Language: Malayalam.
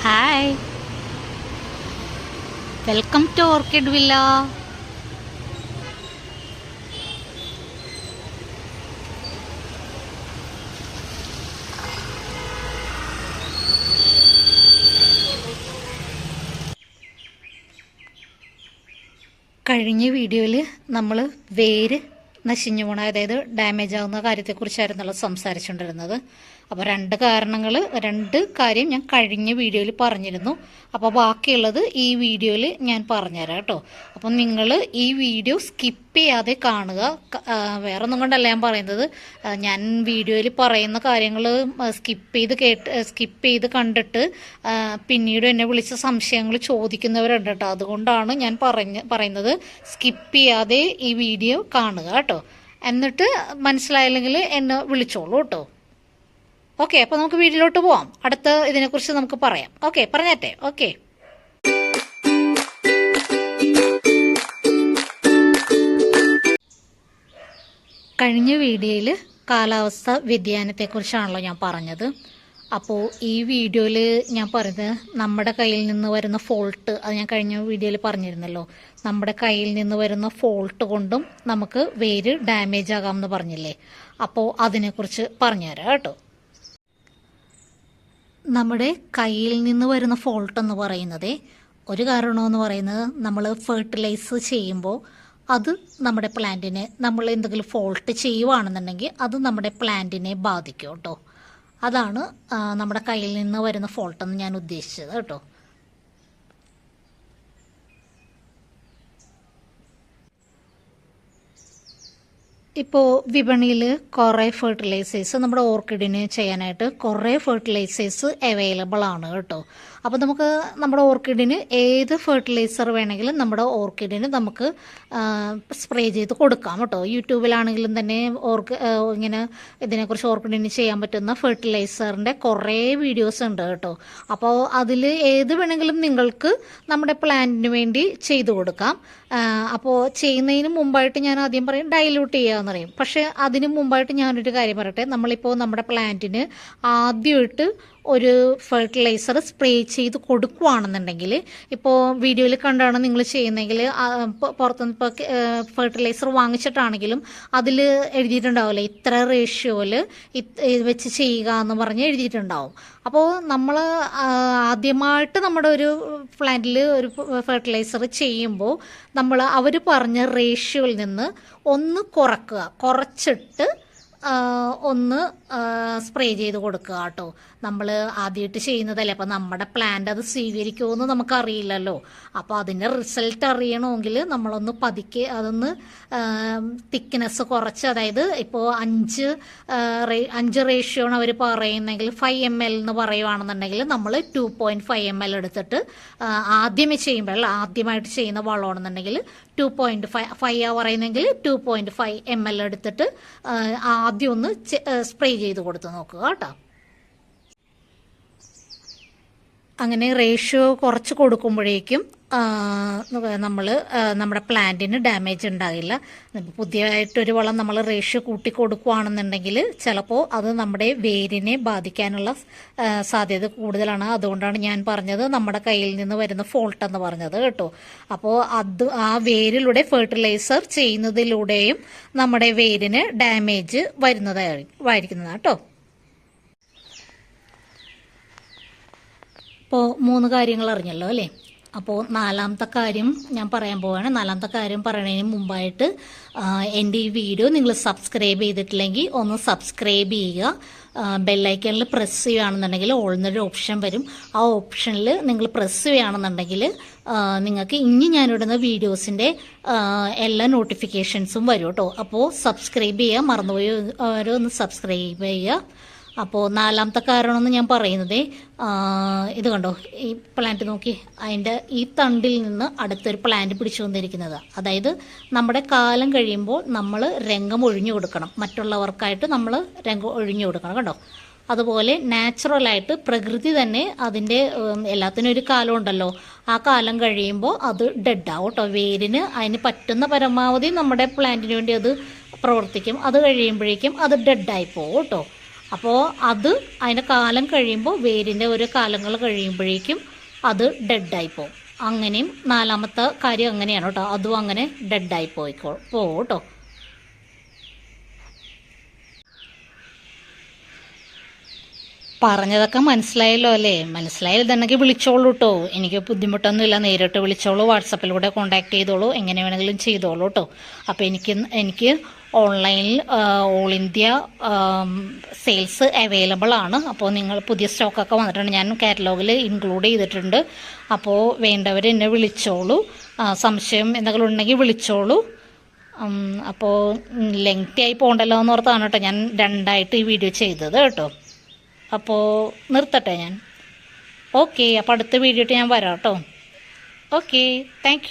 Hi welcome to Orchid Villa കഴിഞ്ഞ വീഡിയോയിൽ നമ്മൾ വേര് നശിഞ്ഞു പോണ അതായത് ഡാമേജ് ആവുന്ന കാര്യത്തെക്കുറിച്ചായിരുന്നല്ലോ സംസാരിച്ചുകൊണ്ടിരുന്നത് അപ്പോൾ രണ്ട് കാരണങ്ങൾ രണ്ട് കാര്യം ഞാൻ കഴിഞ്ഞ വീഡിയോയിൽ പറഞ്ഞിരുന്നു. അപ്പോൾ ബാക്കിയുള്ളത് ഈ വീഡിയോയിൽ ഞാൻ പറഞ്ഞുതരാം കേട്ടോ. അപ്പം നിങ്ങൾ ഈ വീഡിയോ സ്കിപ്പ് ചെയ്യാതെ കാണുക. വേറെ ഒന്നും കൊണ്ടല്ല ഞാൻ പറയുന്നത്. ഞാൻ വീഡിയോയിൽ പറയുന്ന കാര്യങ്ങൾ സ്കിപ്പ് ചെയ്ത് കേട്ട് സ്കിപ്പ് ചെയ്ത് കണ്ടിട്ട് പിന്നീട് എന്നെ വിളിച്ച സംശയങ്ങൾ ചോദിക്കുന്നവരുണ്ട് കേട്ടോ. അതുകൊണ്ടാണ് ഞാൻ പറഞ്ഞ് പറയുന്നത് സ്കിപ്പ് ചെയ്യാതെ ഈ വീഡിയോ കാണുക കേട്ടോ. എന്നിട്ട് മനസ്സിലായില്ലെങ്കിൽ എന്നെ വിളിച്ചോളൂ കേട്ടോ. ഓക്കെ അപ്പോൾ നമുക്ക് വീട്ടിലോട്ട് പോവാം. അടുത്ത ഇതിനെക്കുറിച്ച് നമുക്ക് പറയാം. ഓക്കെ പറഞ്ഞേട്ടെ. ഓക്കെ. കഴിഞ്ഞ വീഡിയോയിൽ കാലാവസ്ഥ വ്യതിയാനത്തെക്കുറിച്ചാണല്ലോ ഞാൻ പറഞ്ഞത്. അപ്പോൾ ഈ വീഡിയോയിൽ ഞാൻ പറയുന്നത് നമ്മുടെ കയ്യിൽ നിന്ന് വരുന്ന ഫോൾട്ട് അത് ഞാൻ കഴിഞ്ഞ വീഡിയോയിൽ പറഞ്ഞിരുന്നല്ലോ. നമ്മുടെ കയ്യിൽ നിന്ന് വരുന്ന ഫോൾട്ട് കൊണ്ടും നമുക്ക് വേര് ഡാമേജ് ആകാമെന്ന് പറഞ്ഞില്ലേ? അപ്പോൾ അതിനെക്കുറിച്ച് പറഞ്ഞുതരാം കേട്ടോ. നമ്മുടെ കയ്യിൽ നിന്ന് വരുന്ന ഫോൾട്ട് എന്ന് പറയുന്നത് ഒരു കാരണമെന്ന് പറയുന്നത് നമ്മൾ ഫെർട്ടിലൈസ് ചെയ്യുമ്പോൾ അത് നമ്മുടെ പ്ലാന്റിനെ നമ്മൾ എന്തെങ്കിലും ഫോൾട്ട് ചെയ്യുവാണെന്നുണ്ടെങ്കിൽ അത് നമ്മുടെ പ്ലാന്റിനെ ബാധിക്കും കേട്ടോ. അതാണ് നമ്മുടെ കയ്യിൽ നിന്ന് വരുന്ന ഫോൾട്ടെന്ന് ഞാൻ ഉദ്ദേശിച്ചത് കേട്ടോ. ഇപ്പോൾ വിപണിയിൽ കുറേ ഫെർട്ടിലൈസേഴ്സ് നമ്മുടെ ഓർക്കിഡിന് ചെയ്യാനായിട്ട് കുറേ ഫെർട്ടിലൈസേഴ്സ് അവൈലബിൾ ആണ് കേട്ടോ. അപ്പോൾ നമുക്ക് നമ്മുടെ ഓർക്കിഡിന് ഏത് ഫെർട്ടിലൈസർ വേണമെങ്കിലും നമ്മുടെ ഓർക്കിഡിന് നമുക്ക് സ്പ്രേ ചെയ്ത് കൊടുക്കാം കേട്ടോ. യൂട്യൂബിലാണെങ്കിലും തന്നെ ഓർക്ക് ഇങ്ങനെ ഇതിനെക്കുറിച്ച് ഓർക്കിഡിന് ചെയ്യാൻ പറ്റുന്ന ഫെർട്ടിലൈസറിന്റെ കുറേ വീഡിയോസ് ഉണ്ട് കേട്ടോ. അപ്പോൾ അതിൽ ഏത് വേണമെങ്കിലും നിങ്ങൾക്ക് നമ്മുടെ പ്ലാന്റിന് വേണ്ടി ചെയ്തു കൊടുക്കാം. അപ്പോൾ ചെയ്യുന്നതിന് മുമ്പായിട്ട് ഞാൻ ആദ്യം പറയും ഡൈല്യൂട്ട് ചെയ്യാന്ന് പറയും പക്ഷേ അതിന് മുമ്പായിട്ട് ഞാനൊരു കാര്യം പറയട്ടെ? നമ്മളിപ്പോൾ നമ്മുടെ പ്ലാന്റിന് ആദ്യമായിട്ട് ഒരു ഫെർട്ടിലൈസർ സ്പ്രേ ചെയ്ത് കൊടുക്കുകയാണെന്നുണ്ടെങ്കിൽ ഇപ്പോൾ വീഡിയോയിൽ കണ്ടാണ് നിങ്ങൾ ചെയ്യുന്നതെങ്കിൽ പുറത്തുനിന്ന് ഇപ്പോൾ ഫെർട്ടിലൈസർ വാങ്ങിച്ചിട്ടാണെങ്കിലും അതിൽ എഴുതിയിട്ടുണ്ടാവില്ല ഇത്ര റേഷ്യോയിൽ വെച്ച് ചെയ്യുക എന്ന് പറഞ്ഞ് എഴുതിയിട്ടുണ്ടാവും. അപ്പോൾ നമ്മൾ ആദ്യമായിട്ട് നമ്മുടെ ഒരു പ്ലാന്റിൽ ഒരു ഫെർട്ടിലൈസർ ചെയ്യുമ്പോൾ നമ്മൾ അവർ പറഞ്ഞ റേഷ്യോയിൽ നിന്ന് ഒന്ന് കുറക്കുക. കുറച്ചിട്ട് ഒന്ന് സ്പ്രേ ചെയ്ത് കൊടുക്കുക കേട്ടോ. നമ്മൾ ആദ്യമായിട്ട് ചെയ്യുന്നതല്ലേ. അപ്പം നമ്മുടെ പ്ലാന്റ് അത് സ്വീകരിക്കുമെന്ന് നമുക്കറിയില്ലല്ലോ. അപ്പോൾ അതിന്റെ റിസൾട്ട് അറിയണമെങ്കിൽ നമ്മളൊന്ന് പതുക്കെ അതൊന്ന് തിക്നെസ് കുറച്ച് അതായത് ഇപ്പോൾ അഞ്ച് അഞ്ച് റേഷ്യോ ആണ് അവർ പറയുന്നെങ്കിൽ ഫൈവ് എം എൽ എന്ന് പറയുവാണെന്നുണ്ടെങ്കിൽ നമ്മൾ two point five M L എടുത്തിട്ട് ആദ്യമേ ചെയ്യുമ്പോൾ ആദ്യമായിട്ട് ചെയ്യുന്ന വളമാണെന്നുണ്ടെങ്കിൽ two point five five പറയുന്നെങ്കിൽ two point five M L എടുത്തിട്ട് ആ, ആദ്യം ഒന്ന് സ്പ്രേ ചെയ്ത് കൊടുത്ത് നോക്കുക കേട്ടോ. അങ്ങനെ റേഷ്യോ കുറച്ച് കൊടുക്കുമ്പോഴേക്കും നമ്മൾ നമ്മുടെ പ്ലാന്റിന് ഡാമേജ് ഉണ്ടാകില്ല. പുതിയതായിട്ടൊരു വളം നമ്മൾ റേഷ്യോ കൂട്ടി കൊടുക്കുകയാണെന്നുണ്ടെങ്കിൽ ചിലപ്പോൾ അത് നമ്മുടെ വേരിനെ ബാധിക്കാനുള്ള സാധ്യത കൂടുതലാണ്. അതുകൊണ്ടാണ് ഞാൻ പറഞ്ഞത് നമ്മുടെ കയ്യിൽ നിന്ന് വരുന്ന ഫോൾട്ട് എന്ന് പറഞ്ഞത് കേട്ടോ. അപ്പോൾ അത് ആ വേരിലൂടെ ഫെർട്ടിലൈസർ ചെയ്യുന്നതിലൂടെയും നമ്മുടെ വേരിന് ഡാമേജ് വരുന്നതായിരിക്കുന്നതാണ് കേട്ടോ. ഇപ്പോൾ മൂന്ന് കാര്യങ്ങൾ അറിഞ്ഞല്ലോ അല്ലേ? അപ്പോൾ നാലാമത്തെ കാര്യം ഞാൻ പറയാൻ പോവാണ്. നാലാമത്തെ കാര്യം പറയുന്നതിന് മുമ്പായിട്ട് എന്റെ ഈ വീഡിയോ നിങ്ങൾ സബ്സ്ക്രൈബ് ചെയ്തിട്ടില്ലെങ്കിൽ ഒന്ന് സബ്സ്ക്രൈബ് ചെയ്യുക. ബെല്ലൈക്കണിൽ പ്രസ് ചെയ്യുകയാണെന്നുണ്ടെങ്കിൽ ഓൾന്നൊരു ഓപ്ഷൻ വരും. ആ ഓപ്ഷനിൽ നിങ്ങൾ പ്രസ് ചെയ്യുകയാണെന്നുണ്ടെങ്കിൽ നിങ്ങൾക്ക് ഇനി ഞാനിടുന്ന വീഡിയോസിന്റെ എല്ലാ നോട്ടിഫിക്കേഷൻസും വരും കേട്ടോ. അപ്പോൾ സബ്സ്ക്രൈബ് ചെയ്യുക. മറന്നുപോയി ഒന്ന് സബ്സ്ക്രൈബ് ചെയ്യുക. അപ്പോൾ നാലാമത്തെ കാരണമെന്ന് ഞാൻ പറയുന്നത് ഇത് കണ്ടോ? ഈ പ്ലാന്റ് നോക്കി. അതിന്റെ ഈ തണ്ടിൽ നിന്ന് അടുത്തൊരു പ്ലാന്റ് പിടിച്ചു വന്നിരിക്കുന്നത്. അതായത് നമ്മുടെ കാലം കഴിയുമ്പോൾ നമ്മൾ രംഗം ഒഴിഞ്ഞു കൊടുക്കണം. മറ്റുള്ളവർക്കായിട്ട് നമ്മൾ രംഗം ഒഴിഞ്ഞു കൊടുക്കണം കണ്ടോ? അതുപോലെ നാച്ചുറലായിട്ട് പ്രകൃതി തന്നെ അതിന്റെ എല്ലാത്തിനും ഒരു കാലം ഉണ്ടല്ലോ. ആ കാലം കഴിയുമ്പോൾ അത് ഡെഡാവും കേട്ടോ. വേരിന് അതിന് പറ്റുന്ന പരമാവധി നമ്മുടെ പ്ലാന്റിന് വേണ്ടി അത് പ്രവർത്തിക്കും. അത് കഴിയുമ്പോഴേക്കും അത് ഡെഡായി പോകും കേട്ടോ. അപ്പോൾ അത് അതിന്റെ കാലം കഴിയുമ്പോൾ വേരിന്റെ ഒരു കാലങ്ങൾ കഴിയുമ്പോഴേക്കും അത് ഡെഡായി പോകും അങ്ങനെയും നാലാമത്തെ കാര്യം അങ്ങനെയാണ് കേട്ടോ. അതും അങ്ങനെ ഡെഡായി പോയിക്കോ പോകും കേട്ടോ പറഞ്ഞതൊക്കെ മനസ്സിലായല്ലോ അല്ലേ? മനസ്സിലായില്ലെന്നുണ്ടെങ്കിൽ വിളിച്ചോളൂ കേട്ടോ എനിക്ക് ബുദ്ധിമുട്ടൊന്നുമില്ല. നേരിട്ട് വിളിച്ചോളൂ. വാട്സപ്പിലൂടെ കോൺടാക്ട് ചെയ്തോളൂ. എങ്ങനെ വേണമെങ്കിലും ചെയ്തോളൂ കേട്ടോ അപ്പോൾ എനിക്ക് എനിക്ക് ഓൺലൈനിൽ ഓൾ ഇന്ത്യ സെയിൽസ് അവൈലബിൾ ആണ്. അപ്പോൾ നിങ്ങൾ പുതിയ സ്റ്റോക്കൊക്കെ വന്നിട്ടുണ്ട്. ഞാൻ കാറ്റലോഗിൽ ഇൻക്ലൂഡ് ചെയ്തിട്ടുണ്ട്. അപ്പോൾ വേണ്ടവർ എന്നെ വിളിച്ചോളൂ. സംശയം എന്തെങ്കിലും ഉണ്ടെങ്കിൽ വിളിച്ചോളൂ. അപ്പോൾ ലെങ്തി ആയി പോകണ്ടല്ലോ എന്ന് ഓർത്താണ് കേട്ടോ ഞാൻ രണ്ടായിട്ട് ഈ വീഡിയോ ചെയ്തത് കേട്ടോ. അപ്പോൾ നിർത്തട്ടെ ഞാൻ. ഓക്കെ അപ്പോൾ അടുത്ത വീഡിയോ ഞാൻ വരാം കേട്ടോ. Okay thank